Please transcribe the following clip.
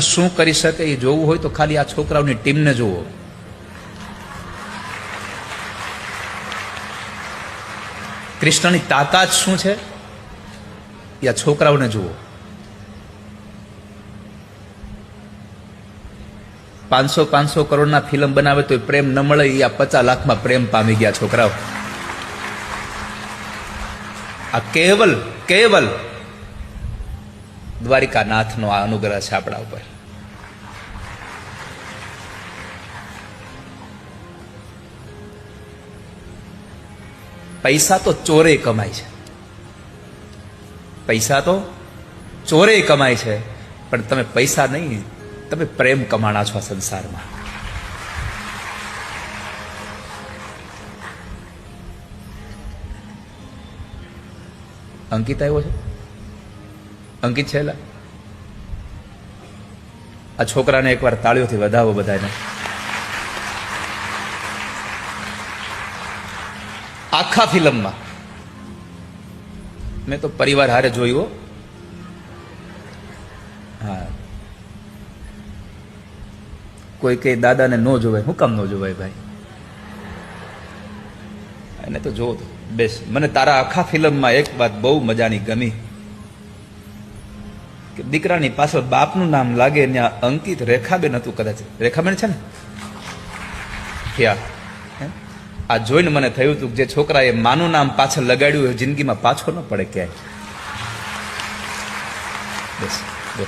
શું કરી શકે એ જોવું હોય તો ખાલી આ છોકરાઓની ટીમને જુઓ. કૃષ્ણની તાકાત શું છે? એ આ છોકરાઓને જુઓ. પાંચસો પાંચસો કરોડના ફિલ્મ બનાવે તો પ્રેમ ન મળે, એ આ પચાસ લાખમાં પ્રેમ પામી ગયા છોકરાઓ. આ કેવલ કેવલ દ્વારિકાનાથનો આ અનુગ્રહ છે આપણા ઉપર. પૈસા તો ચોરે કમાય છે. પૈસા તો ચોરે કમાય છે, પણ તમે પૈસા નહીં, તમે પ્રેમ કમાણા છો સંસારમાં. અંકિતા એવો છે? અંકિત છેલા આ છોકરાને એકવાર તાળીઓથી વધાવો બધાને આખા ફિલ્મમાં. મેં તો પરિવાર હારે જોયું હા. કોઈ કઈ દાદાને ન જોવાય, હું કામ ન જોવાય ભાઈ? એને તો જોવો બેસ. મને તારા આખા ફિલ્મમાં એક વાત બહુ મજાની ગમી. કે દીકરાની પાછળ બાપનું નામ લાગે ત્યાં અંકિત રેખાબેન હતું કદાચ. રેખાબેન છે ને? યા હે? આ જોઈને મને થયું હતું જે છોકરાએ માનું નામ પાછળ લગાડ્યું એ જિંદગીમાં પાછો ન પડે ક્યાંય. બસ બસ.